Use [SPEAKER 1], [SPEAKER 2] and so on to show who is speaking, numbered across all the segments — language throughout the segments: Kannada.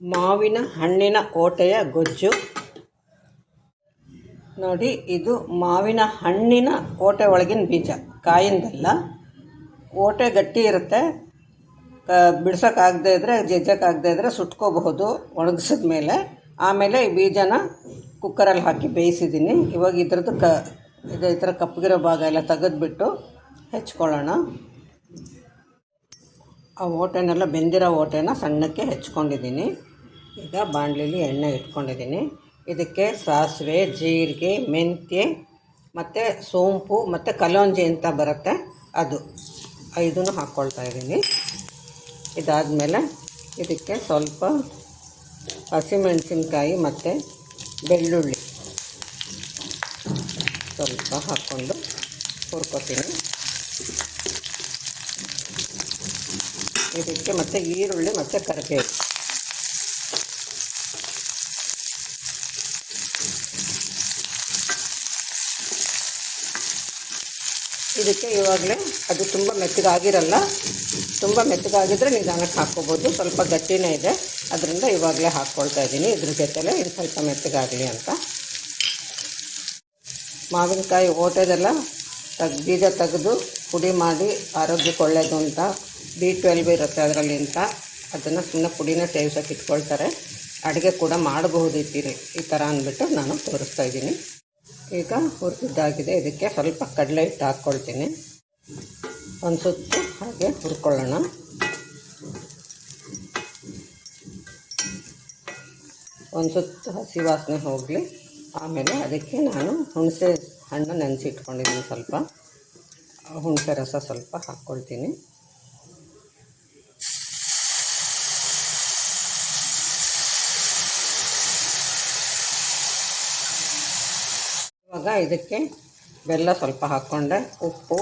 [SPEAKER 1] ಮಾವಿನ ಹಣ್ಣಿನ ಓಟೆಯ ಗೊಜ್ಜು. ನೋಡಿ, ಇದು ಮಾವಿನ ಹಣ್ಣಿನ ಓಟೆ ಒಳಗಿನ ಬೀಜ, ಕಾಯಿಂದಲ್ಲ. ಓಟೆ ಗಟ್ಟಿ ಇರುತ್ತೆ. ಬಿಡ್ಸೋಕ್ಕಾಗದೇ ಇದ್ದರೆ ಜಜ್ಜೋಕ್ಕಾಗದೇ ಇದ್ದರೆ ಸುಟ್ಕೋಬಹುದು ಒಣಗಿಸಿದ ಮೇಲೆ. ಆಮೇಲೆ ಈ ಬೀಜನ ಕುಕ್ಕರಲ್ಲಿ ಹಾಕಿ ಬೇಯಿಸಿದ್ದೀನಿ. ಇವಾಗ ಇದ್ರದ್ದು ಕ, ಇದು ಈ ಥರ ಕಪ್ಪಗಿರೋ ಭಾಗ ಎಲ್ಲ ತೆಗೆದುಬಿಟ್ಟು ಹೆಚ್ಕೊಳ್ಳೋಣ. ಆ ಓಟೆನೆಲ್ಲ ಬೆಂದಿರೋ ಓಟೆನ ಸಣ್ಣಕ್ಕೆ ಹೆಚ್ಕೊಂಡಿದ್ದೀನಿ. ಈಗ ಬಾಂಡ್ಲಿಲಿ ಎಣ್ಣೆ ಇಟ್ಕೊಂಡಿದ್ದೀನಿ. ಇದಕ್ಕೆ ಸಾಸಿವೆ, ಜೀರಿಗೆ, ಮೆಂತ್ಯ ಮತ್ತು ಸೋಂಪು ಮತ್ತು ಕಲೋಂಜಿ ಅಂತ ಬರುತ್ತೆ. ಅದು ಐದನ್ನು ಹಾಕ್ಕೊಳ್ತಾ ಇದ್ದೀನಿ. ಇದಾದಮೇಲೆ ಇದಕ್ಕೆ ಸ್ವಲ್ಪ ಹಸಿಮೆಣಸಿನ್ಕಾಯಿ ಮತ್ತು ಬೆಳ್ಳುಳ್ಳಿ ಸ್ವಲ್ಪ ಹಾಕ್ಕೊಂಡು ಹುರ್ಕೊತೀನಿ. ಇದಕ್ಕೆ ಮತ್ತು ಈರುಳ್ಳಿ ಮತ್ತು ಕರಿಬೇವು. ಇದಕ್ಕೆ ಇವಾಗಲೇ ಅದು ತುಂಬ ಮೆತ್ತಗಾಗಿರಲ್ಲ, ತುಂಬ ಮೆತ್ತಗಾಗಿದ್ದರೆ ನಿಧಾನಕ್ಕೆ ಹಾಕ್ಕೋಬೋದು. ಸ್ವಲ್ಪ ಗಟ್ಟಿನೇ ಇದೆ. ಅದರಿಂದ ಇವಾಗಲೇ ಹಾಕ್ಕೊಳ್ತಾ ಇದ್ದೀನಿ. ಇದ್ರ ಜೊತೆಲೇ ಇದು ಸ್ವಲ್ಪ ಮೆತ್ತಗಾಗಲಿ ಅಂತ. ಮಾವಿನಕಾಯಿ ಓಟೆದೆಲ್ಲ ತೆಗ್ ಬೀಜ ತೆಗೆದು ಪುಡಿ ಮಾಡಿ ಆರೋಗ್ಯಕ್ಕೆ ಒಳ್ಳೆಯದು ಅಂತ ಬಿ ಟ್ವೆಲ್ವ್ ಇರುತ್ತೆ ಅದರಲ್ಲಿ ಅಂತ. ಅದನ್ನು ಸುಮ್ಮನೆ ಪುಡಿನ ಸೇವಿಸೋಕೆ ಇಟ್ಕೊಳ್ತಾರೆ. ಅಡುಗೆ ಕೂಡ ಮಾಡಬಹುದು ಇತ್ತೀರಿ ಈ ಥರ ಅಂದ್ಬಿಟ್ಟು ನಾನು ತೋರಿಸ್ತಾ ಇದ್ದೀನಿ. ಈಗ ಹುರಿದಿದ್ದಾಗಿದೆ. ಇದಕ್ಕೆ ಸ್ವಲ್ಪ ಕಡಲೆ ಹಿಟ್ಟು ಹಾಕ್ಕೊಳ್ತೀನಿ. ಒಂದು ಸುತ್ತು ಹಾಗೆ ಹುರ್ಕೊಳ್ಳೋಣ. ಒಂದು ಸುತ್ತು ಹಸಿ ವಾಸನೆ ಹೋಗಲಿ. ಆಮೇಲೆ ಅದಕ್ಕೆ ನಾನು ಹುಣಸೆ ಹಣ್ಣು ನೆನೆಸಿಟ್ಕೊಂಡಿದ್ದೀನಿ ಸ್ವಲ್ಪ. ಹುಣಸೆ ರಸ ಸ್ವಲ್ಪ ಹಾಕ್ಕೊಳ್ತೀನಿ. ಇವಾಗ ಇದಕ್ಕೆ ಬೆಲ್ಲ ಸ್ವಲ್ಪ ಹಾಕ್ಕೊಂಡೆ, ಉಪ್ಪು.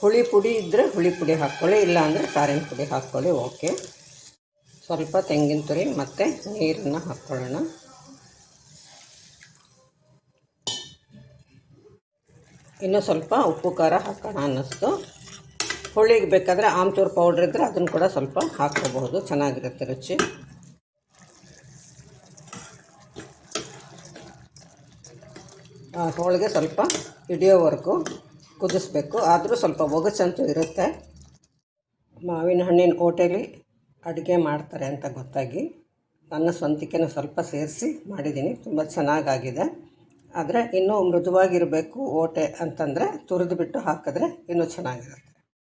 [SPEAKER 1] ಹುಳಿ ಪುಡಿ ಇದ್ದರೆ ಹುಳಿ ಪುಡಿ ಹಾಕ್ಕೊಳ್ಳಿ ಇಲ್ಲ ಅಂದರೆ ಸಾರಿನ ಪುಡಿ ಹಾಕ್ಕೊಳ್ಳಿ, ಓಕೆ. ಸ್ವಲ್ಪ ತೆಂಗಿನ ತುರಿ ಮತ್ತು ನೀರನ್ನು ಹಾಕ್ಕೊಳ್ಳೋಣ. ಇನ್ನೂ ಸ್ವಲ್ಪ ಉಪ್ಪು ಖಾರ ಹಾಕೋಣ ಅನ್ನಿಸ್ತು. ಹುಳಿಗೆ ಬೇಕಾದರೆ ಆಮ್ಚೂರು ಪೌಡ್ರ್ ಇದ್ದರೆ ಅದನ್ನು ಕೂಡ ಸ್ವಲ್ಪ ಹಾಕ್ಕೋಬಹುದು. ಚೆನ್ನಾಗಿರುತ್ತೆ ರುಚಿ. ಹೋಳಿಗೆ ಸ್ವಲ್ಪ ಹಿಡಿಯೋವರೆಗೂ ಕುದಿಸ್ಬೇಕು. ಆದರೂ ಸ್ವಲ್ಪ ಒಗಚಂತೂ ಇರುತ್ತೆ. ಮಾವಿನ ಹಣ್ಣಿನ ಓಟೆಲಿ ಅಡುಗೆ ಮಾಡ್ತಾರೆ ಅಂತ ಗೊತ್ತಾಗಿ ನನ್ನ ಸ್ವಂತಿಕೆನೂ ಸ್ವಲ್ಪ ಸೇರಿಸಿ ಮಾಡಿದ್ದೀನಿ. ತುಂಬ ಚೆನ್ನಾಗಾಗಿದೆ. ಆದರೆ ಇನ್ನೂ ಮೃದುವಾಗಿರಬೇಕು ಓಟೆ ಅಂತಂದರೆ ತುರಿದು ಬಿಟ್ಟು ಹಾಕಿದ್ರೆ ಇನ್ನೂ ಚೆನ್ನಾಗಿರುತ್ತೆ.